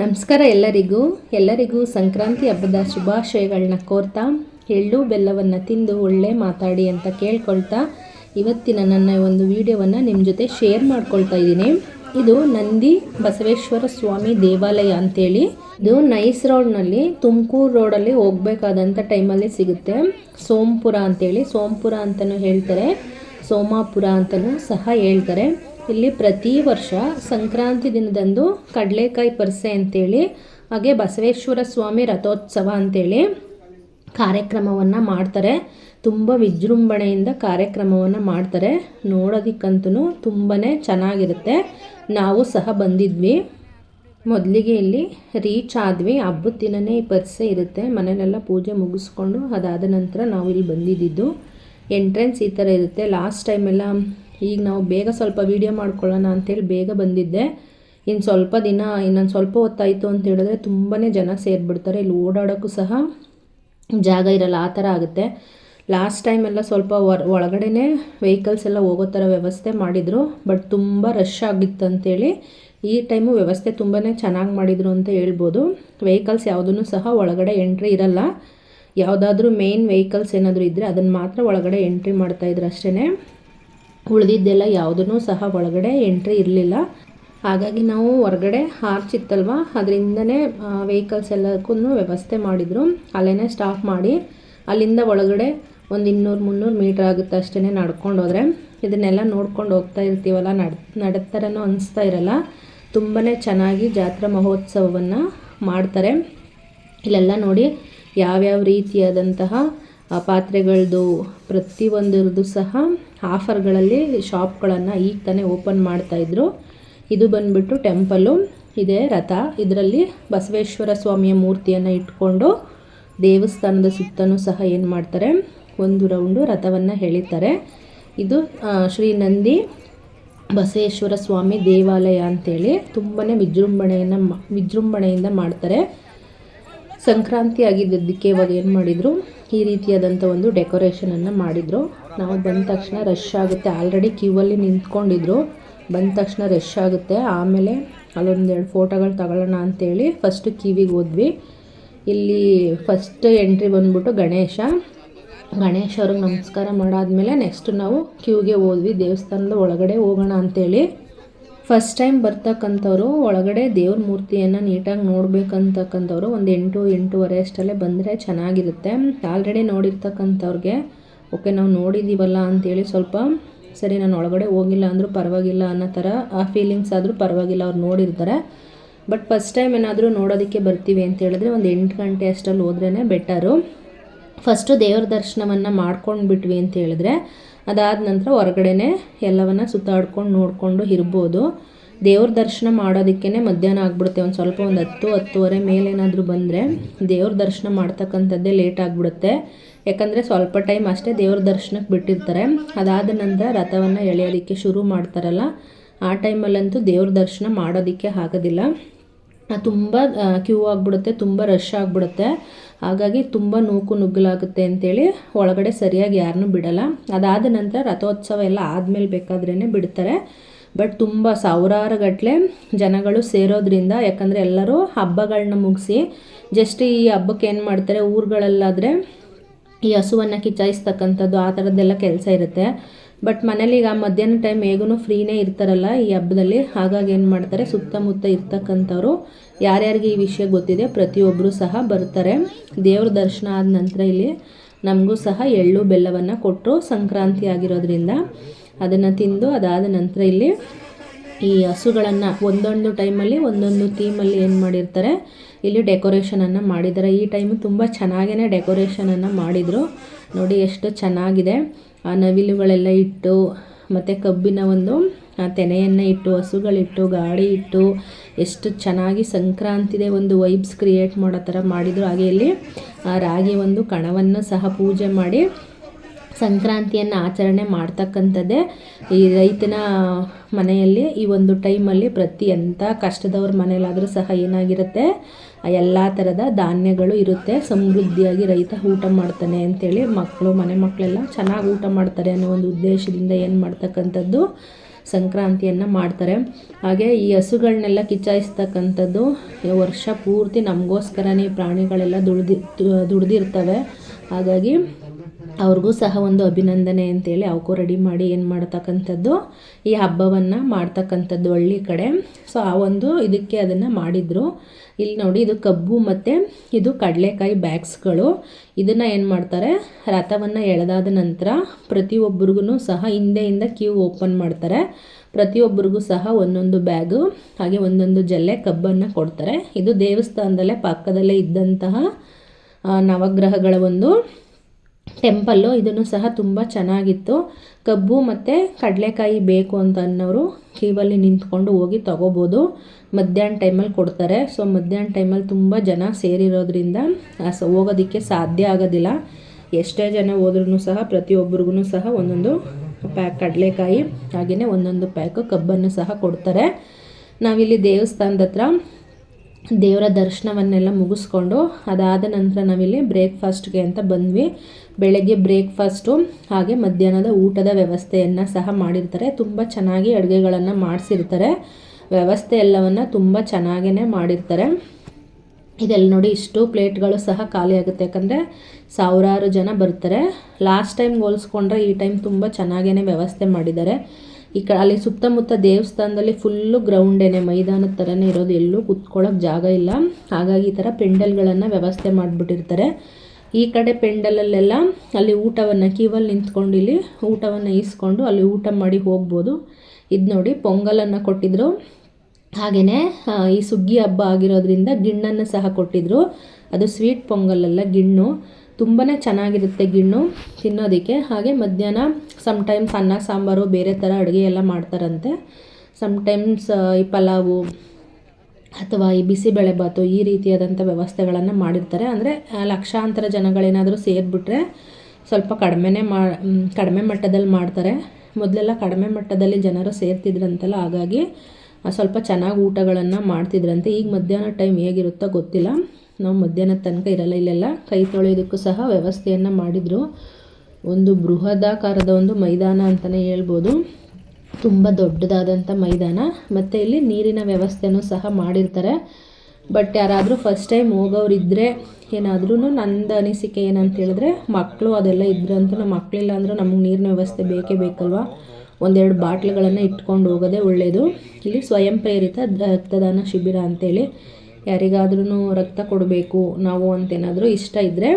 ನಮಸ್ಕಾರ ಎಲ್ಲರಿಗೂ. ಎಲ್ಲರಿಗೂ ಸಂಕ್ರಾಂತಿ ಹಬ್ಬದ ಶುಭಾಶಯಗಳನ್ನ ಕೋರ್ತಾ, ಎಳ್ಳು ಬೆಲ್ಲವನ್ನು ತಿಂದು ಒಳ್ಳೆ ಮಾತಾಡಿ ಅಂತ ಕೇಳ್ಕೊಳ್ತಾ, ಇವತ್ತಿನ ನನ್ನ ಒಂದು ವಿಡಿಯೋವನ್ನು ನಿಮ್ಮ ಜೊತೆ ಶೇರ್ ಮಾಡ್ಕೊಳ್ತಾ ಇದ್ದೀನಿ. ಇದು ನಂದಿ ಬಸವೇಶ್ವರ ಸ್ವಾಮಿ ದೇವಾಲಯ ಅಂತೇಳಿ. ಇದು ನೈಸ್ ರೋಡ್ನಲ್ಲಿ ತುಮಕೂರು ರೋಡಲ್ಲಿ ಹೋಗಬೇಕಾದಂಥ ಟೈಮಲ್ಲಿ ಸಿಗುತ್ತೆ. ಸೋಂಪುರ ಅಂತೇಳಿ, ಸೋಂಪುರ ಅಂತಲೂ ಹೇಳ್ತಾರೆ. ಸೋಮಾಪುರ ಅಂತಲೂ ಸಹ ಹೇಳ್ತಾರೆ. ಇಲ್ಲಿ ಪ್ರತಿ ವರ್ಷ ಸಂಕ್ರಾಂತಿ ದಿನದಂದು ಕಡಲೆಕಾಯಿ ಪರಿಸೆ ಅಂತೇಳಿ, ಹಾಗೆ ಬಸವೇಶ್ವರ ಸ್ವಾಮಿ ರಥೋತ್ಸವ ಅಂತೇಳಿ ಕಾರ್ಯಕ್ರಮವನ್ನು ಮಾಡ್ತಾರೆ. ತುಂಬ ವಿಜೃಂಭಣೆಯಿಂದ ಕಾರ್ಯಕ್ರಮವನ್ನು ಮಾಡ್ತಾರೆ. ನೋಡೋದಕ್ಕಂತೂ ತುಂಬಾ ಚೆನ್ನಾಗಿರುತ್ತೆ. ನಾವು ಸಹ ಬಂದಿದ್ವಿ. ಮೊದಲಿಗೆ ಇಲ್ಲಿ ರೀಚ್ ಆದ್ವಿ. ಹಬ್ಬದ ದಿನವೇ ಈ ಪರಿಸೆ ಇರುತ್ತೆ. ಮನೇಲೆಲ್ಲ ಪೂಜೆ ಮುಗಿಸ್ಕೊಂಡು ಅದಾದ ನಂತರ ನಾವು ಇಲ್ಲಿ ಬಂದಿದ್ದು. ಎಂಟ್ರೆನ್ಸ್ ಈ ಥರ ಇರುತ್ತೆ. ಲಾಸ್ಟ್ ಟೈಮೆಲ್ಲ ಈಗ ನಾವು ಬೇಗ ಸ್ವಲ್ಪ ವೀಡಿಯೋ ಮಾಡ್ಕೊಳ್ಳೋಣ ಅಂತೇಳಿ ಬೇಗ ಬಂದಿದ್ದೆ. ಇನ್ನು ಸ್ವಲ್ಪ ದಿನ, ಇನ್ನೊಂದು ಸ್ವಲ್ಪ ಹೊತ್ತಾಯಿತು ಅಂತ ಹೇಳಿದ್ರೆ ತುಂಬಾ ಜನ ಸೇರಿಬಿಡ್ತಾರೆ. ಇಲ್ಲಿ ಓಡಾಡೋಕ್ಕೂ ಸಹ ಜಾಗ ಇರಲ್ಲ, ಆ ಥರ ಆಗುತ್ತೆ. ಲಾಸ್ಟ್ ಟೈಮೆಲ್ಲ ಸ್ವಲ್ಪ ಹೊರ ಒಳಗಡೆನೇ ವೆಹಿಕಲ್ಸ್ ಎಲ್ಲ ಹೋಗೋ ಥರ ವ್ಯವಸ್ಥೆ ಮಾಡಿದರು ಬಟ್ ತುಂಬ ರಶ್ ಆಗಿತ್ತು ಅಂತೇಳಿ ಈ ಟೈಮು ವ್ಯವಸ್ಥೆ ತುಂಬಾ ಚೆನ್ನಾಗಿ ಮಾಡಿದರು ಅಂತ ಹೇಳ್ಬೋದು. ವೆಹಿಕಲ್ಸ್ ಯಾವುದೂ ಸಹ ಒಳಗಡೆ ಎಂಟ್ರಿ ಇರಲ್ಲ. ಯಾವುದಾದ್ರೂ ಮೇನ್ ವೆಹಿಕಲ್ಸ್ ಏನಾದರೂ ಇದ್ದರೆ ಅದನ್ನು ಮಾತ್ರ ಒಳಗಡೆ ಎಂಟ್ರಿ ಮಾಡ್ತಾಯಿದ್ರು ಅಷ್ಟೇ ಉಳಿದಿದ್ದೆಲ್ಲ ಯಾವುದೂ ಸಹ ಒಳಗಡೆ ಎಂಟ್ರಿ ಇರಲಿಲ್ಲ. ಹಾಗಾಗಿ ನಾವು ಹೊರಗಡೆ ಆರ್ಚ್ ಇತ್ತಲ್ವ ಅದರಿಂದನೇ ವೆಹಿಕಲ್ಸ್ ಎಲ್ಲಕ್ಕೂ ವ್ಯವಸ್ಥೆ ಮಾಡಿದರು. ಅಲ್ಲೇ ಸ್ಟಾಪ್ ಮಾಡಿ, ಅಲ್ಲಿಂದ ಒಳಗಡೆ ಒಂದು ಇನ್ನೂರು ಮುನ್ನೂರು ಮೀಟ್ರ್ ಆಗುತ್ತೆ ಅಷ್ಟೇ ನಡ್ಕೊಂಡು ಹೋದರೆ. ಇದನ್ನೆಲ್ಲ ನೋಡ್ಕೊಂಡು ಹೋಗ್ತಾ ಇರ್ತೀವಲ್ಲ, ನಡ್, ನಡತ್ತರನೂ ಅನಿಸ್ತಾ ಇರಲ್ಲ. ತುಂಬಾ ಚೆನ್ನಾಗಿ ಜಾತ್ರಾ ಮಹೋತ್ಸವವನ್ನು ಮಾಡ್ತಾರೆ. ಇಲ್ಲೆಲ್ಲ ನೋಡಿ ಯಾವ್ಯಾವ ರೀತಿಯಾದಂತಹ ಪಾತ್ರೆಗಳದ್ದು ಪ್ರತಿಯೊಂದರದ್ದು ಸಹ ಆಫರ್ಗಳಲ್ಲಿ ಶಾಪ್ಗಳನ್ನು ಈಗ ತಾನೇ ಓಪನ್ ಮಾಡ್ತಾಯಿದ್ರು ಇದು ಬಂದ್ಬಿಟ್ಟು ಟೆಂಪಲು, ಇದೆ ರಥ. ಇದರಲ್ಲಿ ಬಸವೇಶ್ವರ ಸ್ವಾಮಿಯ ಮೂರ್ತಿಯನ್ನು ಇಟ್ಕೊಂಡು ದೇವಸ್ಥಾನದ ಸುತ್ತಲೂ ಸಹ ಏನು ಮಾಡ್ತಾರೆ? ಒಂದು ರೌಂಡು ರಥವನ್ನು ಎಳಿತಾರೆ. ಇದು ಶ್ರೀ ನಂದಿ ಬಸವೇಶ್ವರ ಸ್ವಾಮಿ ದೇವಾಲಯ ಅಂತೇಳಿ ತುಂಬಾ ವಿಜೃಂಭಣೆಯನ್ನು ವಿಜೃಂಭಣೆಯಿಂದ ಮಾಡ್ತಾರೆ. ಸಂಕ್ರಾಂತಿ ಆಗಿದ್ದಕ್ಕೆ ಇವಾಗ ಏನು ಮಾಡಿದರು? ಈ ರೀತಿಯಾದಂಥ ಒಂದು ಡೆಕೋರೇಷನನ್ನು ಮಾಡಿದರು. ನಾವು ಬಂದ ತಕ್ಷಣ ರಶ್ ಆಗುತ್ತೆ. ಆಲ್ರೆಡಿ ಕ್ಯೂವಲ್ಲಿ ನಿಂತ್ಕೊಂಡಿದ್ರು. ಬಂದ ತಕ್ಷಣ ರಶ್ ಆಗುತ್ತೆ. ಆಮೇಲೆ ಅಲ್ಲೊಂದೆರಡು ಫೋಟೋಗಳು ತಗೊಳ್ಳೋಣ ಅಂತೇಳಿ ಫಸ್ಟು ಕಿವಿಗೆ ಹೋದ್ವಿ. ಇಲ್ಲಿ ಫಸ್ಟ್ ಎಂಟ್ರಿ ಬಂದ್ಬಿಟ್ಟು ಗಣೇಶ. ಗಣೇಶ ಅವ್ರಿಗೆ ನಮಸ್ಕಾರ ಮಾಡಾದ್ಮೇಲೆ ನೆಕ್ಸ್ಟ್ ನಾವು ಕ್ಯೂಗೆ ಹೋದ್ವಿ. ದೇವಸ್ಥಾನದ ಒಳಗಡೆ ಹೋಗೋಣ ಅಂತೇಳಿ. ಫಸ್ಟ್ ಟೈಮ್ ಬರ್ತಕ್ಕಂಥವ್ರು, ಒಳಗಡೆ ದೇವ್ರ ಮೂರ್ತಿಯನ್ನು ನೀಟಾಗಿ ನೋಡ್ಬೇಕಂತಕ್ಕಂಥವ್ರು ಒಂದು ಎಂಟು, ಎಂಟೂವರೆ ಅಷ್ಟಲ್ಲೇ ಬಂದರೆ ಚೆನ್ನಾಗಿರುತ್ತೆ. ಆಲ್ರೆಡಿ ನೋಡಿರ್ತಕ್ಕಂಥವ್ರಿಗೆ, ಓಕೆ, ನಾವು ನೋಡಿದ್ದೀವಲ್ಲ ಅಂತೇಳಿ ಸ್ವಲ್ಪ, ಸರಿ, ನಾನು ಒಳಗಡೆ ಹೋಗಿಲ್ಲ ಅಂದರೂ ಪರವಾಗಿಲ್ಲ ಅನ್ನೋ ಥರ ಆ ಫೀಲಿಂಗ್ಸ್ ಆದರೂ ಪರವಾಗಿಲ್ಲ ಅವ್ರು ನೋಡಿರ್ತಾರೆ. ಬಟ್ ಫಸ್ಟ್ ಟೈಮ್ ಏನಾದರೂ ನೋಡೋದಕ್ಕೆ ಬರ್ತೀವಿ ಅಂತ ಹೇಳಿದ್ರೆ ಒಂದು ಎಂಟು ಗಂಟೆ ಅಷ್ಟರಲ್ಲಿ ಹೋದ್ರೇ ಬೆಟರು ಫಸ್ಟು ದೇವ್ರ ದರ್ಶನವನ್ನು ಮಾಡ್ಕೊಂಡು ಬಿಟ್ವಿ ಅಂತ ಹೇಳಿದ್ರೆ ಅದಾದ ನಂತರ ಹೊರಗಡೆನೆ ಎಲ್ಲವನ್ನು ಸುತ್ತಾಡ್ಕೊಂಡು ನೋಡಿಕೊಂಡು ಇರ್ಬೋದು. ದೇವ್ರ ದರ್ಶನ ಮಾಡೋದಕ್ಕೇ ಮಧ್ಯಾಹ್ನ ಆಗಿಬಿಡುತ್ತೆ. ಒಂದು ಸ್ವಲ್ಪ ಒಂದು ಹತ್ತು, ಹತ್ತುವರೆ ಮೇಲೇನಾದರೂ ಬಂದರೆ ದೇವ್ರ ದರ್ಶನ ಮಾಡ್ತಕ್ಕಂಥದ್ದೇ ಲೇಟ್ ಆಗಿಬಿಡುತ್ತೆ. ಯಾಕಂದರೆ ಸ್ವಲ್ಪ ಟೈಮ್ ಅಷ್ಟೇ ದೇವ್ರ ದರ್ಶನಕ್ಕೆ ಬಿಟ್ಟಿರ್ತಾರೆ. ಅದಾದ ನಂತರ ರಥವನ್ನು ಎಳೆಯೋದಕ್ಕೆ ಶುರು ಮಾಡ್ತಾರಲ್ಲ, ಆ ಟೈಮಲ್ಲಂತೂ ದೇವ್ರ ದರ್ಶನ ಮಾಡೋದಕ್ಕೆ ಆಗೋದಿಲ್ಲ. ತುಂಬ ಕ್ಯೂ ಆಗಿಬಿಡುತ್ತೆ, ತುಂಬ ರಶ್ ಆಗಿಬಿಡುತ್ತೆ. ಹಾಗಾಗಿ ತುಂಬ ನೂಕು ನುಗ್ಗಲಾಗುತ್ತೆ ಅಂತೇಳಿ ಒಳಗಡೆ ಸರಿಯಾಗಿ ಯಾರನ್ನೂ ಬಿಡಲ್ಲ. ಅದಾದ ನಂತರ ರಥೋತ್ಸವ ಎಲ್ಲ ಆದಮೇಲೆ ಬೇಕಾದ್ರೇ ಬಿಡ್ತಾರೆ. ಬಟ್ ತುಂಬ ಸಾವಿರಾರು ಗಟ್ಟಲೆ ಜನಗಳು ಸೇರೋದ್ರಿಂದ ಯಾಕಂದರೆ ಎಲ್ಲರೂ ಹಬ್ಬಗಳನ್ನ ಮುಗಿಸಿ ಜಸ್ಟ್ ಈ ಹಬ್ಬಕ್ಕೆ ಏನು ಮಾಡ್ತಾರೆ, ಊರುಗಳಲ್ಲಾದರೆ ಈ ಹಸುವನ್ನು ಕಿಚಾಯಿಸ್ತಕ್ಕಂಥದ್ದು ಆ ಥರದ್ದೆಲ್ಲ ಕೆಲಸ ಇರುತ್ತೆ. ಬಟ್ ಮನೇಲಿ ಈಗ ಮಧ್ಯಾಹ್ನ ಟೈಮ್ ಹೇಗೂ ಫ್ರೀನೇ ಇರ್ತಾರಲ್ಲ ಈ ಹಬ್ಬದಲ್ಲಿ. ಹಾಗಾಗಿ ಏನು ಮಾಡ್ತಾರೆ? ಸುತ್ತಮುತ್ತ ಇರ್ತಕ್ಕಂಥವ್ರು, ಯಾರ್ಯಾರಿಗೆ ಈ ವಿಷಯ ಗೊತ್ತಿದೆ ಪ್ರತಿಯೊಬ್ಬರು ಸಹ ಬರ್ತಾರೆ. ದೇವ್ರ ದರ್ಶನ ಆದ ನಂತರ ಇಲ್ಲಿ ನಮಗೂ ಸಹ ಎಳ್ಳು ಬೆಲ್ಲವನ್ನು ಕೊಟ್ಟರು ಸಂಕ್ರಾಂತಿ ಆಗಿರೋದ್ರಿಂದ ಅದನ್ನು ತಿಂದು ಅದಾದ ನಂತರ ಇಲ್ಲಿ ಈ ಹಸುಗಳನ್ನು ಒಂದೊಂದು ಟೈಮಲ್ಲಿ ಒಂದೊಂದು ಥೀಮಲ್ಲಿ ಏನು ಮಾಡಿರ್ತಾರೆ? ಇಲ್ಲಿ ಡೆಕೋರೇಷನನ್ನು ಮಾಡಿದ್ದಾರೆ. ಈ ಟೈಮು ತುಂಬ ಚೆನ್ನಾಗೇ ಡೆಕೋರೇಷನನ್ನು ಮಾಡಿದರು. ನೋಡಿ ಎಷ್ಟು ಚೆನ್ನಾಗಿದೆ. ನವಿಲುಗಳೆಲ್ಲ ಇಟ್ಟು, ಮತ್ತು ಕಬ್ಬಿನ ಒಂದು ತೆನೆಯನ್ನು ಇಟ್ಟು, ಹಸುಗಳಿಟ್ಟು, ಗಾಡಿ ಇಟ್ಟು, ಎಷ್ಟು ಚೆನ್ನಾಗಿ ಸಂಕ್ರಾಂತಿದೆ ಒಂದು ವೈಬ್ಸ್ ಕ್ರಿಯೇಟ್ ಮಾಡೋ ಥರ ಮಾಡಿದರು. ಹಾಗೆ ಇಲ್ಲಿ ರಾಗಿ ಒಂದು ಕಣವನ್ನು ಸಹ ಪೂಜೆ ಮಾಡಿ ಸಂಕ್ರಾಂತಿಯನ್ನು ಆಚರಣೆ ಮಾಡ್ತಕ್ಕಂಥದ್ದೇ ಈ ರೈತನ ಮನೆಯಲ್ಲಿ ಈ ಒಂದು ಟೈಮಲ್ಲಿ ಪ್ರತಿ ಎಂಥ ಕಷ್ಟದವ್ರ ಮನೆಯಲ್ಲಾದರೂ ಸಹ ಏನಾಗಿರುತ್ತೆ, ಎಲ್ಲ ಥರದ ಧಾನ್ಯಗಳು ಇರುತ್ತೆ, ಸಮೃದ್ಧಿಯಾಗಿ ರೈತ ಊಟ ಮಾಡ್ತಾನೆ ಅಂತೇಳಿ ಮಕ್ಕಳು ಮನೆ ಮಕ್ಕಳೆಲ್ಲ ಚೆನ್ನಾಗಿ ಊಟ ಮಾಡ್ತಾರೆ ಅನ್ನೋ ಒಂದು ಉದ್ದೇಶದಿಂದ ಏನು ಮಾಡ್ತಕ್ಕಂಥದ್ದು ಸಂಕ್ರಾಂತಿಯನ್ನು ಮಾಡ್ತಾರೆ. ಹಾಗೆ ಈ ಹಸುಗಳನ್ನೆಲ್ಲ ಕಿಚ್ಚಾಯಿಸ್ತಕ್ಕಂಥದ್ದು ವರ್ಷ ಪೂರ್ತಿ ನಮಗೋಸ್ಕರನೇ ಪ್ರಾಣಿಗಳೆಲ್ಲ ದುಡ್ದಿ, ದುಡ್ದಿರ್ತವೆ. ಹಾಗಾಗಿ ಅವ್ರಿಗೂ ಸಹ ಒಂದು ಅಭಿನಂದನೆ ಅಂತೇಳಿ ಅವಕ್ಕೂ ರೆಡಿ ಮಾಡಿ ಏನು ಮಾಡ್ತಕ್ಕಂಥದ್ದು, ಈ ಹಬ್ಬವನ್ನು ಮಾಡ್ತಕ್ಕಂಥದ್ದು ಹಳ್ಳಿ ಕಡೆ. ಸೊ ಆ ಒಂದು ಇದಕ್ಕೆ ಅದನ್ನು ಮಾಡಿದರು. ಇಲ್ಲಿ ನೋಡಿ, ಇದು ಕಬ್ಬು ಮತ್ತು ಇದು ಕಡಲೆಕಾಯಿ ಬ್ಯಾಗ್ಸ್ಗಳು ಇದನ್ನು ಏನು ಮಾಡ್ತಾರೆ, ರಥವನ್ನು ಎಳೆದಾದ ನಂತರ ಪ್ರತಿಯೊಬ್ಬರಿಗೂ ಸಹ ಹಿಂದೆಯಿಂದ ಕ್ಯೂ ಓಪನ್ ಮಾಡ್ತಾರೆ. ಪ್ರತಿಯೊಬ್ಬರಿಗೂ ಸಹ ಒಂದೊಂದು ಬ್ಯಾಗು ಹಾಗೆ ಒಂದೊಂದು ಜಲ್ಲೆ ಕಬ್ಬನ್ನು ಕೊಡ್ತಾರೆ. ಇದು ದೇವಸ್ಥಾನದಲ್ಲೇ ಪಕ್ಕದಲ್ಲೇ ಇದ್ದಂತಹ ನವಗ್ರಹಗಳ ಒಂದು ಟೆಂಪಲ್ಲು ಇದನ್ನು ಸಹ ತುಂಬ ಚೆನ್ನಾಗಿತ್ತು. ಕಬ್ಬು ಮತ್ತು ಕಡಲೆಕಾಯಿ ಬೇಕು ಅಂತ ಅನ್ನೋರು ಕ್ಯೂವಲ್ಲಿ ನಿಂತ್ಕೊಂಡು ಹೋಗಿ ತಗೋಬೋದು. ಮಧ್ಯಾಹ್ನ ಟೈಮಲ್ಲಿ ಕೊಡ್ತಾರೆ. ಸೊ, ಮಧ್ಯಾಹ್ನ ಟೈಮಲ್ಲಿ ತುಂಬ ಜನ ಸೇರಿರೋದ್ರಿಂದ ಹೋಗೋದಕ್ಕೆ ಸಾಧ್ಯ ಆಗೋದಿಲ್ಲ. ಎಷ್ಟೇ ಜನ ಹೋದ್ರೂ ಸಹ ಪ್ರತಿಯೊಬ್ಬರಿಗೂ ಸಹ ಒಂದೊಂದು ಪ್ಯಾಕ್ ಕಡಲೆಕಾಯಿ ಹಾಗೆಯೇ ಒಂದೊಂದು ಪ್ಯಾಕು ಕಬ್ಬನ್ನು ಸಹ ಕೊಡ್ತಾರೆ. ನಾವಿಲ್ಲಿ ದೇವಸ್ಥಾನದ ಹತ್ರ ದೇವರ ದರ್ಶನವನ್ನೆಲ್ಲ ಮುಗಿಸ್ಕೊಂಡು, ಅದಾದ ನಂತರ ನಾವಿಲ್ಲಿ ಬ್ರೇಕ್ಫಾಸ್ಟ್ಗೆ ಅಂತ ಬಂದ್ವಿ. ಬೆಳಗ್ಗೆ ಬ್ರೇಕ್ಫಾಸ್ಟು, ಹಾಗೆ ಮಧ್ಯಾಹ್ನದ ಊಟದ ವ್ಯವಸ್ಥೆಯನ್ನು ಸಹ ಮಾಡಿರ್ತಾರೆ. ತುಂಬ ಚೆನ್ನಾಗಿ ಅಡುಗೆಗಳನ್ನು ಮಾಡಿಸಿರ್ತಾರೆ. ವ್ಯವಸ್ಥೆ ಎಲ್ಲವನ್ನು ತುಂಬ ಚೆನ್ನಾಗೇ ಮಾಡಿರ್ತಾರೆ. ಇದೆಲ್ಲ ನೋಡಿ ಇಷ್ಟು ಪ್ಲೇಟ್ಗಳು ಸಹ ಖಾಲಿ ಆಗುತ್ತೆ. ಯಾಕಂದರೆ ಸಾವಿರಾರು ಜನ ಬರ್ತಾರೆ. ಲಾಸ್ಟ್ ಟೈಮ್ ಹೋಲಿಸ್ಕೊಂಡ್ರೆ ಈ ಟೈಮ್ ತುಂಬ ಚೆನ್ನಾಗೇ ವ್ಯವಸ್ಥೆ ಮಾಡಿದ್ದಾರೆ. ಈ ಕ, ಅಲ್ಲಿ ಸುತ್ತಮುತ್ತ ದೇವಸ್ಥಾನದಲ್ಲಿ ಫುಲ್ಲು ಗ್ರೌಂಡೇನೆ ಮೈದಾನದ ಥರನೇ ಇರೋದು, ಎಲ್ಲೂ ಕುತ್ಕೊಳ್ಳೋಕೆ ಜಾಗ ಇಲ್ಲ. ಹಾಗಾಗಿ ಈ ಥರ ಪೆಂಡಲ್ಗಳನ್ನು ವ್ಯವಸ್ಥೆ ಮಾಡಿಬಿಟ್ಟಿರ್ತಾರೆ. ಈ ಕಡೆ ಪೆಂಡಲಲ್ಲೆಲ್ಲ ಅಲ್ಲಿ ಊಟವನ್ನು ಕೀವಲ್ಲಿ ನಿಂತ್ಕೊಂಡು ಇಲ್ಲಿ ಊಟವನ್ನು ಈಸ್ಕೊಂಡು ಅಲ್ಲಿ ಊಟ ಮಾಡಿ ಹೋಗ್ಬೋದು. ಇದು ನೋಡಿ, ಪೊಂಗಲನ್ನು ಕೊಟ್ಟಿದ್ರು. ಹಾಗೆಯೇ ಈ ಸುಗ್ಗಿ ಹಬ್ಬ ಆಗಿರೋದ್ರಿಂದ ಗಿಣ್ಣನ್ನು ಸಹ ಕೊಟ್ಟಿದ್ರು. ಅದು ಸ್ವೀಟ್ ಪೊಂಗಲಲ್ಲ, ಗಿಣ್ಣು. ತುಂಬಾ ಚೆನ್ನಾಗಿರುತ್ತೆ ಗಿಣ್ಣು ತಿನ್ನೋದಕ್ಕೆ. ಹಾಗೆ ಮಧ್ಯಾಹ್ನ ಸಮ್ಟೈಮ್ಸ್ ಅನ್ನ, ಸಾಂಬಾರು, ಬೇರೆ ಥರ ಅಡುಗೆ ಎಲ್ಲ ಮಾಡ್ತಾರಂತೆ. ಸಮ್ಟೈಮ್ಸ್ ಈ ಪಲಾವು ಅಥವಾ ಈ ಬಿಸಿಬೇಳೆಬಾತು ಈ ರೀತಿಯಾದಂಥ ವ್ಯವಸ್ಥೆಗಳನ್ನು ಮಾಡಿರ್ತಾರೆ. ಅಂದರೆ ಲಕ್ಷಾಂತರ ಜನಗಳೇನಾದರೂ ಸೇರಿಬಿಟ್ರೆ ಸ್ವಲ್ಪ ಕಡಿಮೆನೆ ಮಾ ಕಡಿಮೆ ಮಟ್ಟದಲ್ಲಿ ಮಾಡ್ತಾರೆ. ಮೊದಲೆಲ್ಲ ಕಡಿಮೆ ಮಟ್ಟದಲ್ಲಿ ಜನರು ಸೇರ್ತಿದ್ರಂತಲ್ಲ, ಹಾಗಾಗಿ ಸ್ವಲ್ಪ ಚೆನ್ನಾಗಿ ಊಟಗಳನ್ನು ಮಾಡ್ತಿದ್ರಂತೆ. ಈಗ ಮಧ್ಯಾಹ್ನ ಟೈಮ್ ಹೇಗಿರುತ್ತೋ ಗೊತ್ತಿಲ್ಲ. ನಾವು ಮಧ್ಯಾಹ್ನದ ತನಕ ಇರಲ್ಲ, ಇಲ್ಲೆಲ್ಲ ಕೈ ತೊಳೆಯೋದಕ್ಕೂ ಸಹ ವ್ಯವಸ್ಥೆಯನ್ನು ಮಾಡಿದರು. ಒಂದು ಬೃಹದಾಕಾರದ ಒಂದು ಮೈದಾನ ಅಂತಲೇ ಹೇಳ್ಬೋದು. ತುಂಬ ದೊಡ್ಡದಾದಂಥ ಮೈದಾನ. ಮತ್ತು ಇಲ್ಲಿ ನೀರಿನ ವ್ಯವಸ್ಥೆನೂ ಸಹ ಮಾಡಿರ್ತಾರೆ. ಬಟ್ ಯಾರಾದರೂ ಫಸ್ಟ್ ಟೈಮ್ ಹೋಗೋರಿದ್ದರೆ ಏನಾದ್ರೂ ನಂದು ಅನಿಸಿಕೆ ಏನಂತ ಹೇಳಿದ್ರೆ ಮಕ್ಕಳು ಅದೆಲ್ಲ ಇದ್ರಂತೂ ನಮ್ಮ ಮಕ್ಕಳಿಲ್ಲ ಅಂದರೂ ನಮಗೆ ನೀರಿನ ವ್ಯವಸ್ಥೆ ಬೇಕೇ ಬೇಕಲ್ವ? ಒಂದೆರಡು ಬಾಟ್ಲುಗಳನ್ನು ಇಟ್ಕೊಂಡು ಹೋಗೋದೇ ಒಳ್ಳೆಯದು ಇಲ್ಲಿ ಸ್ವಯಂ ಪ್ರೇರಿತ ರಕ್ತದಾನ ಶಿಬಿರ ಅಂತೇಳಿ ಯಾರಿಗಾದ್ರೂ ರಕ್ತ ಕೊಡಬೇಕು, ನಾವು ಅಂತೇನಾದರೂ ಇಷ್ಟ ಇದ್ದರೆ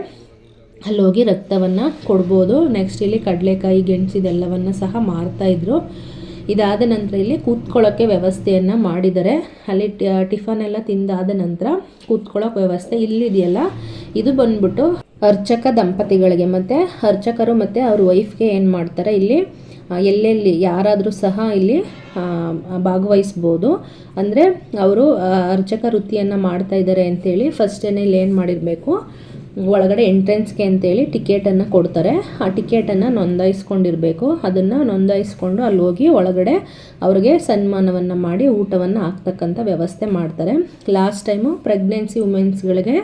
ಅಲ್ಲೋಗಿ ರಕ್ತವನ್ನು ಕೊಡ್ಬೋದು. ನೆಕ್ಸ್ಟ್ ಇಲ್ಲಿ ಕಡಲೆಕಾಯಿ, ಗೆಣಸು ಇದೆಲ್ಲವನ್ನು ಸಹ ಮಾರ್ತಾಯಿದ್ರು ಇದಾದ ನಂತರ ಇಲ್ಲಿ ಕೂತ್ಕೊಳ್ಳೋಕ್ಕೆ ವ್ಯವಸ್ಥೆಯನ್ನು ಮಾಡಿದ್ದಾರೆ ಅಲ್ಲಿ ಟಿಫನ್ ಎಲ್ಲ ತಿಂದಾದ ನಂತರ ಕೂತ್ಕೊಳ್ಳೋಕೆ ವ್ಯವಸ್ಥೆ ಇಲ್ಲಿದೆಯಲ್ಲ, ಇದು ಬಂದ್ಬಿಟ್ಟು ಅರ್ಚಕ ದಂಪತಿಗಳಿಗೆ ಮತ್ತು ಅರ್ಚಕರು ಮತ್ತು ಅವ್ರ ವೈಫ್ಗೆ ಏನು ಮಾಡ್ತಾರೆ ಇಲ್ಲಿ ಎಲ್ಲೆಲ್ಲಿ ಯಾರಾದರೂ ಸಹ ಇಲ್ಲಿ ಭಾಗವಹಿಸ್ಬೋದು. ಅಂದರೆ ಅವರು ಅರ್ಚಕ ವೃತ್ತಿಯನ್ನು ಮಾಡ್ತಾ ಇದ್ದಾರೆ ಅಂತೇಳಿ ಫಸ್ಟೇ ಇಲ್ಲಿ ಏನು ಮಾಡಿರಬೇಕು, ಒಳಗಡೆ ಎಂಟ್ರೆನ್ಸ್ಗೆ ಅಂತೇಳಿ ಟಿಕೆಟನ್ನು ಕೊಡ್ತಾರೆ. ಆ ಟಿಕೆಟನ್ನು ನೋಂದಾಯಿಸ್ಕೊಂಡಿರಬೇಕು. ಅದನ್ನು ನೋಂದಾಯಿಸ್ಕೊಂಡು ಅಲ್ಲಿ ಹೋಗಿ ಒಳಗಡೆ ಅವ್ರಿಗೆ ಸನ್ಮಾನವನ್ನು ಮಾಡಿ ಊಟವನ್ನು ಹಾಕ್ತಕ್ಕಂಥ ವ್ಯವಸ್ಥೆ ಮಾಡ್ತಾರೆ. ಲಾಸ್ಟ್ ಟೈಮು ಪ್ರೆಗ್ನೆನ್ಸಿ ವುಮೆನ್ಸ್ಗಳಿಗೆ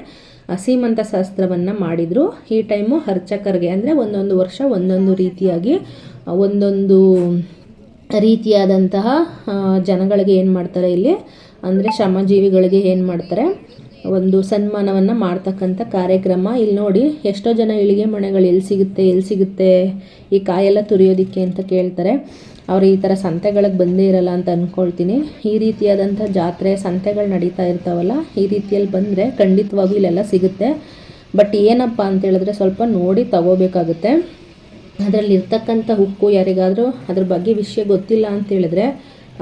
ಸೀಮಂತ ಶಾಸ್ತ್ರವನ್ನು ಮಾಡಿದರು. ಈ ಟೈಮು ಅರ್ಚಕರಿಗೆ, ಅಂದರೆ ಒಂದೊಂದು ವರ್ಷ ಒಂದೊಂದು ರೀತಿಯಾಗಿ ಒಂದೊಂದು ರೀತಿಯಾದಂತಹ ಜನಗಳಿಗೆ ಏನು ಮಾಡ್ತಾರೆ ಇಲ್ಲಿ? ಅಂದರೆ ಶ್ರಮಜೀವಿಗಳಿಗೆ ಏನು ಮಾಡ್ತಾರೆ? ಒಂದು ಸನ್ಮಾನವನ್ನು ಮಾಡ್ತಕ್ಕಂಥ ಕಾರ್ಯಕ್ರಮ. ಇಲ್ಲಿ ನೋಡಿ, ಎಷ್ಟೋ ಜನ ಇಳಿಗೆ ಮನೆಗಳು ಎಲ್ಲಿ ಸಿಗುತ್ತೆ ಎಲ್ಲಿ ಸಿಗುತ್ತೆ, ಈ ಕಾಯೆಲ್ಲ ತುರಿಯೋದಕ್ಕೆ ಅಂತ ಕೇಳ್ತಾರೆ. ಅವರು ಈ ಥರ ಸಂತೆಗಳಿಗೆ ಬಂದೇ ಇರಲ್ಲ ಅಂತ ಅಂದ್ಕೊಳ್ತೀನಿ ಈ ರೀತಿಯಾದಂಥ ಜಾತ್ರೆ, ಸಂತೆಗಳು ನಡೀತಾ ಇರ್ತಾವಲ್ಲ, ಈ ರೀತಿಯಲ್ಲಿ ಬಂದರೆ ಖಂಡಿತವಾಗೂ ಇಲ್ಲೆಲ್ಲ ಸಿಗುತ್ತೆ. ಬಟ್ ಏನಪ್ಪ ಅಂತ ಹೇಳಿದ್ರೆ ಸ್ವಲ್ಪ ನೋಡಿ ತಗೋಬೇಕಾಗುತ್ತೆ. ಅದರಲ್ಲಿ ಇರ್ತಕ್ಕಂಥ ಉಕ್ಕು ಯಾರಿಗಾದರೂ ಅದ್ರ ಬಗ್ಗೆ ವಿಷಯ ಗೊತ್ತಿಲ್ಲ ಅಂತ ಹೇಳಿದ್ರೆ,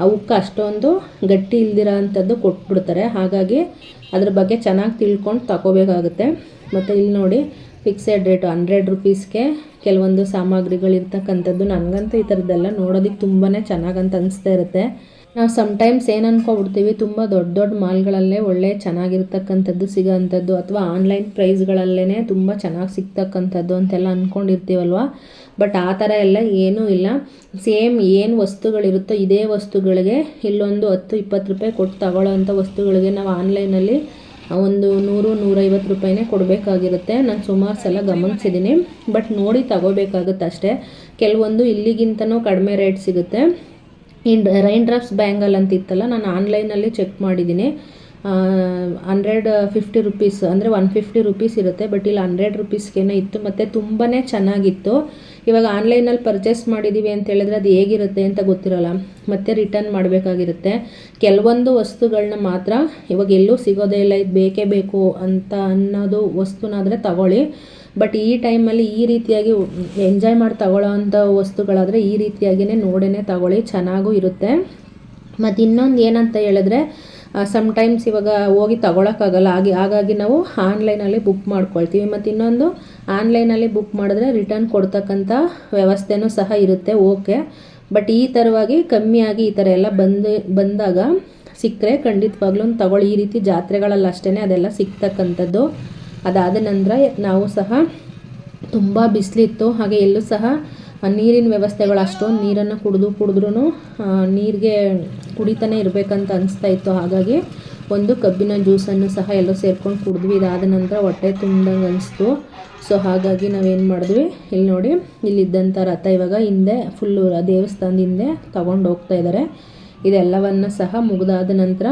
ಆ ಉಕ್ಕು ಅಷ್ಟೊಂದು ಗಟ್ಟಿ ಇಲ್ದಿರೋ ಅಂಥದ್ದು ಕೊಟ್ಬಿಡ್ತಾರೆ. ಹಾಗಾಗಿ ಅದ್ರ ಬಗ್ಗೆ ಚೆನ್ನಾಗಿ ತಿಳ್ಕೊಂಡು ತಗೋಬೇಕಾಗುತ್ತೆ ಮತ್ತು ಇಲ್ಲಿ ನೋಡಿ ಫಿಕ್ಸೆಡ್ ರೇಟು ಹಂಡ್ರೆಡ್ ರುಪೀಸ್ಗೆ ಕೆಲವೊಂದು ಸಾಮಗ್ರಿಗಳು ಇರ್ತಕ್ಕಂಥದ್ದು ನನಗಂತೂ ಈ ಥರದ್ದೆಲ್ಲ ನೋಡೋದಕ್ಕೆ ತುಂಬಾ ಚೆನ್ನಾಗಂತ ಅನಿಸ್ತಾ ಇರುತ್ತೆ. ನಾವು ಸಮ್ಟೈಮ್ಸ್ ಏನು ಅನ್ಕೊಬಿಡ್ತೀವಿ, ತುಂಬ ದೊಡ್ಡ ದೊಡ್ಡ ಮಾಲ್ಗಳಲ್ಲೇ ಒಳ್ಳೆ ಚೆನ್ನಾಗಿರ್ತಕ್ಕಂಥದ್ದು ಸಿಗೋವಂಥದ್ದು ಅಥವಾ ಆನ್ಲೈನ್ ಪ್ರೈಸ್ಗಳಲ್ಲೇ ತುಂಬ ಚೆನ್ನಾಗಿ ಸಿಗ್ತಕ್ಕಂಥದ್ದು ಅಂತೆಲ್ಲ ಅಂದ್ಕೊಂಡಿರ್ತೀವಲ್ವ ಬಟ್ ಆ ಥರ ಎಲ್ಲ ಏನೂ ಇಲ್ಲ. ಸೇಮ್ ಏನು ವಸ್ತುಗಳಿರುತ್ತೋ ಇದೇ ವಸ್ತುಗಳಿಗೆ ಇಲ್ಲೊಂದು ಹತ್ತು, ಇಪ್ಪತ್ತು ರೂಪಾಯಿ ಕೊಟ್ಟು ತಗೊಳ್ಳೋ ಅಂಥ ವಸ್ತುಗಳಿಗೆ ನಾವು ಆನ್ಲೈನಲ್ಲಿ ಒಂದು ನೂರು, ನೂರೈವತ್ತು ರೂಪಾಯಿನೇ ಕೊಡಬೇಕಾಗಿರುತ್ತೆ. ನಾನು ಸುಮಾರು ಸಲ ಗಮನಿಸಿದ್ದೀನಿ. ಬಟ್ ನೋಡಿ ತಗೋಬೇಕಾಗುತ್ತೆ ಅಷ್ಟೇ. ಕೆಲವೊಂದು ಇಲ್ಲಿಗಿಂತನೂ ಕಡಿಮೆ ರೇಟ್ ಸಿಗುತ್ತೆ. ಇನ್ ರೈನ್ ಡ್ರಾಪ್ಸ್ ಬ್ಯಾಂಗಲ್ ಅಂತ ಇತ್ತಲ್ಲ, ನಾನು ಆನ್ಲೈನಲ್ಲಿ ಚೆಕ್ ಮಾಡಿದ್ದೀನಿ. ಹಂಡ್ರೆಡ್ ಫಿಫ್ಟಿ ರುಪೀಸ್ ಅಂದರೆ ಒನ್ ಫಿಫ್ಟಿ ರುಪೀಸ್ ಇರುತ್ತೆ. ಬಟ್ ಇಲ್ಲಿ ಹಂಡ್ರೆಡ್ ರುಪೀಸ್ಗೇನೆ ಇತ್ತು. ಮತ್ತು ತುಂಬಾ ಚೆನ್ನಾಗಿತ್ತು. ಇವಾಗ ಆನ್ಲೈನಲ್ಲಿ ಪರ್ಚೇಸ್ ಮಾಡಿದ್ದೀವಿ ಅಂತ ಹೇಳಿದ್ರೆ ಅದು ಹೇಗಿರುತ್ತೆ ಅಂತ ಗೊತ್ತಿರೋಲ್ಲ, ಮತ್ತೆ ರಿಟರ್ನ್ ಮಾಡಬೇಕಾಗಿರುತ್ತೆ. ಕೆಲವೊಂದು ವಸ್ತುಗಳನ್ನ ಮಾತ್ರ ಇವಾಗ ಎಲ್ಲೂ ಸಿಗೋದೇ ಇಲ್ಲ, ಇದು ಬೇಕೇ ಬೇಕು ಅಂತ ಅನ್ನೋದು ವಸ್ತುನಾದರೆ ತಗೊಳ್ಳಿ. ಬಟ್ ಈ ಟೈಮಲ್ಲಿ ಈ ರೀತಿಯಾಗಿ ಎಂಜಾಯ್ ಮಾಡಿ ತಗೊಳ್ಳೋ ಅಂಥ ವಸ್ತುಗಳಾದರೆ ಈ ರೀತಿಯಾಗಿಯೇ ನೋಡೇ ತಗೊಳ್ಳಿ, ಚೆನ್ನಾಗೂ ಇರುತ್ತೆ. ಮತ್ತು ಇನ್ನೊಂದು ಏನಂತ ಹೇಳಿದ್ರೆ ಸಮ್ಟೈಮ್ಸ್ ಇವಾಗ ಹೋಗಿ ತಗೊಳಕ್ಕಾಗಲ್ಲ. ಹಾಗೆ, ಹಾಗಾಗಿ ನಾವು ಆನ್ಲೈನಲ್ಲಿ ಬುಕ್ ಮಾಡ್ಕೊಳ್ತೀವಿ. ಮತ್ತು ಇನ್ನೊಂದು ಆನ್ಲೈನಲ್ಲಿ ಬುಕ್ ಮಾಡಿದ್ರೆ ರಿಟರ್ನ್ ಕೊಡ್ತಕ್ಕಂಥ ವ್ಯವಸ್ಥೆನೂ ಸಹ ಇರುತ್ತೆ. ಓಕೆ ಬಟ್ ಈ ಥರವಾಗಿ ಕಮ್ಮಿಯಾಗಿ ಈ ಥರ ಎಲ್ಲ ಬಂದು, ಬಂದಾಗ ಸಿಕ್ಕರೆ ಖಂಡಿತವಾಗ್ಲೂ ತಗೊಳ್ಳಿ. ಈ ರೀತಿ ಜಾತ್ರೆಗಳಲ್ಲಿ ಅಷ್ಟೇ ಅದೆಲ್ಲ ಸಿಗ್ತಕ್ಕಂಥದ್ದು. ಅದಾದ ನಂತರ ನಾವು ಸಹ ತುಂಬ ಬಿಸಿಲಿತ್ತು. ಹಾಗೆ ಎಲ್ಲೂ ಸಹ ನೀರಿನ ವ್ಯವಸ್ಥೆಗಳು ಅಷ್ಟೊಂದು ನೀರನ್ನು ಕುಡಿದು ಕುಡಿದ್ರೂ ನೀರಿಗೆ ಕುಡಿತಾನೆ ಇರಬೇಕಂತ ಅನಿಸ್ತಾ ಇತ್ತು. ಹಾಗಾಗಿ ಒಂದು ಕಬ್ಬಿನ ಜ್ಯೂಸನ್ನು ಸಹ ಎಲ್ಲರೂ ಸೇರ್ಕೊಂಡು ಕುಡಿದ್ವಿ. ಇದಾದ ನಂತರ ಹೊಟ್ಟೆ ತುಂಬ್ದಂಗೆ ಅನಿಸ್ತು. ಸೊ ಹಾಗಾಗಿ ನಾವೇನು ಮಾಡಿದ್ವಿ? ಇಲ್ಲಿ ನೋಡಿ, ಇಲ್ಲಿದ್ದಂಥ ರಥ ಇವಾಗ ಹಿಂದೆ ಫುಲ್ಲು ದೇವಸ್ಥಾನದ ಹಿಂದೆ ತಗೊಂಡು ಹೋಗ್ತಾ ಇದ್ದಾರೆ ಇದೆಲ್ಲವನ್ನು ಸಹ ಮುಗಿದಾದ ನಂತರ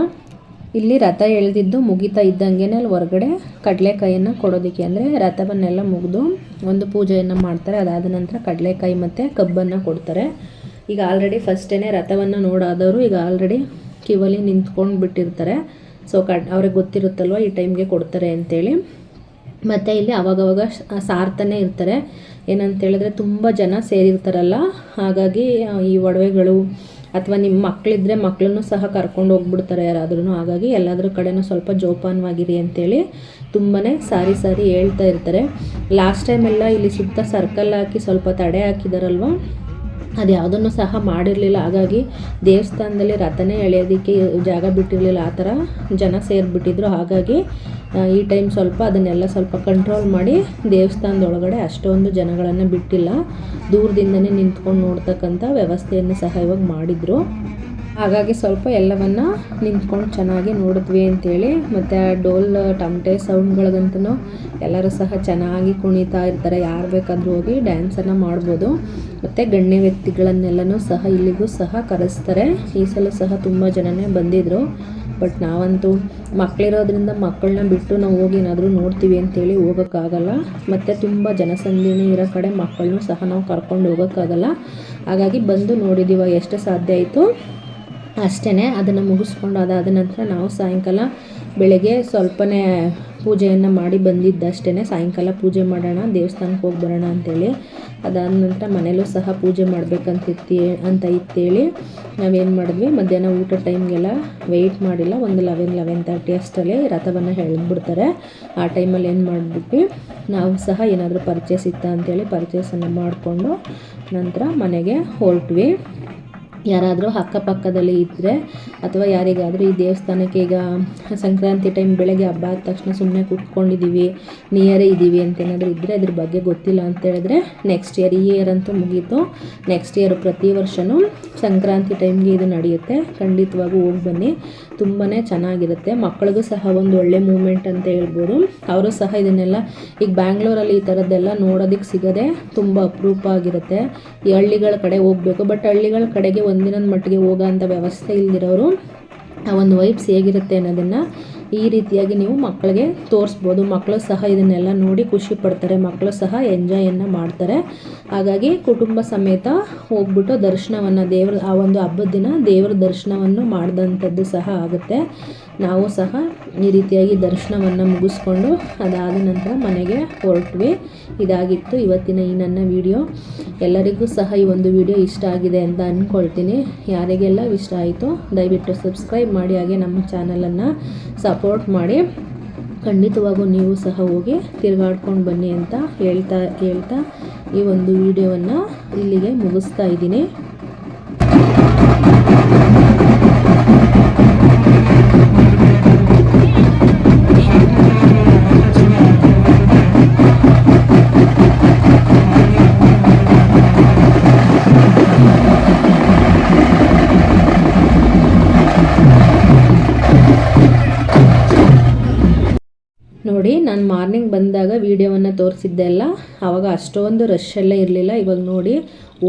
ಇಲ್ಲಿ ರಥ ಎಳೆದಿದ್ದು ಮುಗಿತಾ ಇದ್ದಂಗೆ ಅಲ್ಲಿ ಹೊರಗಡೆ ಕಡಲೆಕಾಯಿಯನ್ನು ಕೊಡೋದಕ್ಕೆ. ಅಂದರೆ ರಥವನ್ನೆಲ್ಲ ಮುಗಿದು ಒಂದು ಪೂಜೆಯನ್ನು ಮಾಡ್ತಾರೆ. ಅದಾದ ನಂತರ ಕಡಲೆಕಾಯಿ ಮತ್ತು ಕಬ್ಬನ್ನು ಕೊಡ್ತಾರೆ. ಈಗ ಆಲ್ರೆಡಿ ಫಸ್ಟೇ ರಥವನ್ನು ನೋಡಾದವರು ಈಗ ಆಲ್ರೆಡಿ ಕಿವಲಿ ನಿಂತ್ಕೊಂಡು ಬಿಟ್ಟಿರ್ತಾರೆ. ಸೊ ಕಡ್ ಅವ್ರಿಗೆ ಗೊತ್ತಿರುತ್ತಲ್ವ ಈ ಟೈಮ್ಗೆ ಕೊಡ್ತಾರೆ ಅಂತೇಳಿ. ಮತ್ತು ಇಲ್ಲಿ ಅವಾಗವಾಗ ಸಾರ್ತಾನೆ ಇರ್ತಾರೆ. ಏನಂತ ಹೇಳಿದ್ರೆ ತುಂಬ ಜನ ಸೇರಿರ್ತಾರಲ್ಲ. ಹಾಗಾಗಿ ಈ ಒಡವೆಗಳು ಅಥವಾ ನಿಮ್ಮ ಮಕ್ಕಳಿದ್ರೆ ಮಕ್ಕಳನ್ನು ಸಹ ಕರ್ಕೊಂಡು ಹೋಗ್ಬಿಡ್ತಾರೆ ಯಾರಾದ್ರೂ. ಹಾಗಾಗಿ ಎಲ್ಲಾದ್ರ ಕಡೆನೂ ಸ್ವಲ್ಪ ಜೋಪಾನವಾಗಿರಿ ಅಂತೇಳಿ ತುಂಬಾ ಸಾರಿ ಸಾರಿ ಹೇಳ್ತಾ ಇರ್ತಾರೆ. ಲಾಸ್ಟ್ ಟೈಮ್ ಎಲ್ಲ ಇಲ್ಲಿ ಸುತ್ತ ಸರ್ಕಲ್ ಹಾಕಿ ಸ್ವಲ್ಪ ತಡೆ ಹಾಕಿದಾರಲ್ವ? ಅದು ಯಾವುದನ್ನು ಸಹ ಮಾಡಿರಲಿಲ್ಲ. ಹಾಗಾಗಿ ದೇವಸ್ಥಾನದಲ್ಲಿ ರಥನೇ ಎಳೆಯೋದಕ್ಕೆ ಜಾಗ ಬಿಟ್ಟಿರಲಿಲ್ಲ. ಆ ಥರ ಜನ ಸೇರಿಬಿಟ್ಟಿದ್ರು. ಹಾಗಾಗಿ ಈ ಟೈಮ್ ಸ್ವಲ್ಪ ಅದನ್ನೆಲ್ಲ ಸ್ವಲ್ಪ ಕಂಟ್ರೋಲ್ ಮಾಡಿ ದೇವಸ್ಥಾನದೊಳಗಡೆ ಅಷ್ಟೊಂದು ಜನಗಳನ್ನು ಬಿಟ್ಟಿಲ್ಲ. ದೂರದಿಂದನೇ ನಿಂತ್ಕೊಂಡು ನೋಡ್ತಕ್ಕಂಥ ವ್ಯವಸ್ಥೆಯನ್ನು ಸಹ ಇವಾಗ ಮಾಡಿದರು. ಹಾಗಾಗಿ ಸ್ವಲ್ಪ ಎಲ್ಲವನ್ನು ನಿಂತ್ಕೊಂಡು ಚೆನ್ನಾಗಿ ನೋಡಿದ್ವಿ ಅಂತೇಳಿ, ಮತ್ತು ಆ ಡೋಲ್, ಟಮಟೆ ಸೌಂಡ್ಗಳಿಗಂತೂ ಎಲ್ಲರೂ ಸಹ ಚೆನ್ನಾಗಿ ಕುಣಿತಾ ಇರ್ತಾರೆ. ಯಾರು ಬೇಕಾದರೂ ಹೋಗಿ ಡ್ಯಾನ್ಸನ್ನು ಮಾಡ್ಬೋದು. ಮತ್ತು ಗಣ್ಯ ವ್ಯಕ್ತಿಗಳನ್ನೆಲ್ಲನೂ ಸಹ ಇಲ್ಲಿಗೂ ಸಹ ಕರೆಸ್ತಾರೆ. ಈ ಸಲ ಸಹ ತುಂಬ ಜನನೇ ಬಂದಿದ್ದರು ಬಟ್ ನಾವಂತೂ ಮಕ್ಕಳಿರೋದ್ರಿಂದ ಮಕ್ಕಳನ್ನ ಬಿಟ್ಟು ನಾವು ಹೋಗಿ ಏನಾದರೂ ನೋಡ್ತೀವಿ ಅಂತೇಳಿ ಹೋಗೋಕ್ಕಾಗಲ್ಲ. ಮತ್ತು ತುಂಬ ಜನಸಂದಣಿ ಇರೋ ಕಡೆ ಮಕ್ಕಳನ್ನೂ ಸಹ ನಾವು ಕರ್ಕೊಂಡು ಹೋಗೋಕ್ಕಾಗಲ್ಲ. ಹಾಗಾಗಿ ಬಂದು ನೋಡಿದ್ದೀವ ಎಷ್ಟು ಸಾಧ್ಯ ಆಯಿತು? ಅಷ್ಟೇ ಅದನ್ನು ಮುಗಿಸ್ಕೊಂಡು ಅದಾದ ನಂತರ ನಾವು ಸಾಯಂಕಾಲ ಬೆಳಗ್ಗೆ ಸ್ವಲ್ಪನೇ ಪೂಜೆಯನ್ನು ಮಾಡಿ ಬಂದಿದ್ದಷ್ಟೇ ಸಾಯಂಕಾಲ ಪೂಜೆ ಮಾಡೋಣ ದೇವಸ್ಥಾನಕ್ಕೆ ಹೋಗಿ ಬರೋಣ ಅಂತೇಳಿ. ಅದಾದ ನಂತರ ಮನೇಲೂ ಸಹ ಪೂಜೆ ಮಾಡಬೇಕಂತಿತ್ತಿ ಅಂತ ಇತ್ತೇಳಿ. ನಾವೇನು ಮಾಡಿದ್ವಿ, ಮಧ್ಯಾಹ್ನ ಊಟ ಟೈಮ್ಗೆಲ್ಲ ವೆಯ್ಟ್ ಮಾಡಿಲ್ಲ, ಒಂದು ಲೆವೆನ್ ಲೆವೆನ್ ತರ್ಟಿ ಅಷ್ಟರಲ್ಲಿ ರಥವನ್ನು ಎಳೆದ್ಬಿಡ್ತಾರೆ ಆ ಟೈಮಲ್ಲಿ ಏನು ಮಾಡಿಬಿಟ್ವಿ, ನಾವು ಸಹ ಏನಾದರೂ ಪರ್ಚೇಸ್ ಇತ್ತ ಅಂತೇಳಿ ಪರ್ಚೇಸನ್ನು ಮಾಡಿಕೊಂಡು ನಂತರ ಮನೆಗೆ ಹೊರಟ್ವಿ. ಯಾರಾದರೂ ಅಕ್ಕಪಕ್ಕದಲ್ಲಿ ಇದ್ದರೆ ಅಥವಾ ಯಾರಿಗಾದರೂ ಈ ದೇವಸ್ಥಾನಕ್ಕೆ ಈಗ ಸಂಕ್ರಾಂತಿ ಟೈಮ್ ಬೆಳಗ್ಗೆ ಹಬ್ಬ ಆದ ತಕ್ಷಣ ಸುಮ್ಮನೆ ಕೂತ್ಕೊಂಡಿದ್ದೀವಿ ನಿಯರೇ ಇದ್ದೀವಿ ಅಂತ ಏನಾದರೂ ಇದ್ದರೆ ಅದ್ರ ಬಗ್ಗೆ ಗೊತ್ತಿಲ್ಲ ಅಂತ ಹೇಳಿದ್ರೆ ನೆಕ್ಸ್ಟ್ ಇಯರ್ ಈ ಇಯರ್ ಅಂತೂ ಮುಗೀತು. ನೆಕ್ಸ್ಟ್ ಇಯರ್ ಪ್ರತಿ ವರ್ಷವೂ ಸಂಕ್ರಾಂತಿ ಟೈಮ್ಗೆ ಇದು ನಡೆಯುತ್ತೆ. ಖಂಡಿತವಾಗೂ ಹೋಗಿ ಬನ್ನಿ. ತುಂಬಾ ಚೆನ್ನಾಗಿರುತ್ತೆ. ಮಕ್ಕಳಿಗೂ ಸಹ ಒಂದು ಒಳ್ಳೆ ಮೂಮೆಂಟ್ ಅಂತ ಹೇಳ್ಬೋದು. ಅವರು ಸಹ ಇದನ್ನೆಲ್ಲ ಈಗ ಬ್ಯಾಂಗ್ಳೂರಲ್ಲಿ ಈ ಥರದ್ದೆಲ್ಲ ನೋಡೋದಕ್ಕೆ ಸಿಗದೆ ತುಂಬ ಅಪರೂಪ ಆಗಿರುತ್ತೆ. ಈ ಹಳ್ಳಿಗಳ ಕಡೆ ಹೋಗಬೇಕು. ಬಟ್ ಹಳ್ಳಿಗಳ ಕಡೆಗೆ ಒಂದಿನದ ಮಟ್ಟಿಗೆ ಹೋಗೋಂಥ ವ್ಯವಸ್ಥೆ ಇಲ್ದಿರೋರು ಆ ಒಂದು ವೈಬ್ಸ್ ಹೇಗಿರುತ್ತೆ ಅನ್ನೋದನ್ನು ಈ ರೀತಿಯಾಗಿ ನೀವು ಮಕ್ಕಳಿಗೆ ತೋರಿಸ್ಬೋದು. ಮಕ್ಕಳು ಸಹ ಇದನ್ನೆಲ್ಲ ನೋಡಿ ಖುಷಿ ಪಡ್ತಾರೆ. ಮಕ್ಕಳು ಸಹ ಎಂಜಾಯನ್ನು ಮಾಡ್ತಾರೆ. ಹಾಗಾಗಿ ಕುಟುಂಬ ಸಮೇತ ಹೋಗ್ಬಿಟ್ಟು ದರ್ಶನವನ್ನು ದೇವ್ರ ಆ ಒಂದು ಹಬ್ಬದ ದಿನ ದೇವರ ದರ್ಶನವನ್ನು ಮಾಡಿದಂಥದ್ದು ಸಹ ಆಗುತ್ತೆ. ನಾವು ಸಹ ಈ ರೀತಿಯಾಗಿ ದರ್ಶನವನ್ನು ಮುಗಿಸ್ಕೊಂಡು ಅದಾದ ನಂತರ ಮನೆಗೆ ಹೊರಟ್ವಿ. ಇದಾಗಿತ್ತು ಇವತ್ತಿನ ಈ ನನ್ನ ವಿಡಿಯೋ. ಎಲ್ಲರಿಗೂ ಸಹ ಈ ಒಂದು ವಿಡಿಯೋ ಇಷ್ಟ ಆಗಿದೆ ಅಂತ ಅಂದ್ಕೊಳ್ತೀನಿ ಯಾರಿಗೆಲ್ಲ ಇಷ್ಟ ಆಯಿತು ದಯವಿಟ್ಟು ಸಬ್ಸ್ಕ್ರೈಬ್ ಮಾಡಿ, ಹಾಗೆ ನಮ್ಮ ಚಾನಲನ್ನು ಸಪೋರ್ಟ್ ಮಾಡಿ. ಖಂಡಿತವಾಗೂ ನೀವು ಸಹ ಹೋಗಿ ತಿರುಗಾಡ್ಕೊಂಡು ಬನ್ನಿ ಅಂತ ಹೇಳ್ತಾ ಹೇಳ್ತಾ ಈ ಒಂದು ವಿಡಿಯೋವನ್ನು ಇಲ್ಲಿಗೆ ಮುಗಿಸ್ತಾ ಇದ್ದೀನಿ. ನಾನು ಮಾರ್ನಿಂಗ್ ಬಂದಾಗ ವೀಡಿಯೋವನ್ನು ತೋರಿಸಿದ್ದೆ ಅಲ್ಲ ಆವಾಗ ಅಷ್ಟೊಂದು ರಶ್ ಎಲ್ಲ ಇರಲಿಲ್ಲ. ಇವಾಗ ನೋಡಿ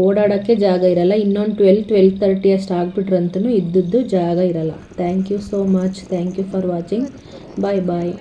ಓಡಾಡೋಕ್ಕೆ ಜಾಗ ಇರಲ್ಲ. ಇನ್ನೊಂದು ಟ್ವೆಲ್ ಟ್ವೆಲ್ ತರ್ಟಿ ಅಷ್ಟು ಆಗಿಬಿಟ್ರಂತೂ ಇದ್ದದ್ದು ಜಾಗ ಇರಲ್ಲ. Thank you so much thank you for watching bye bye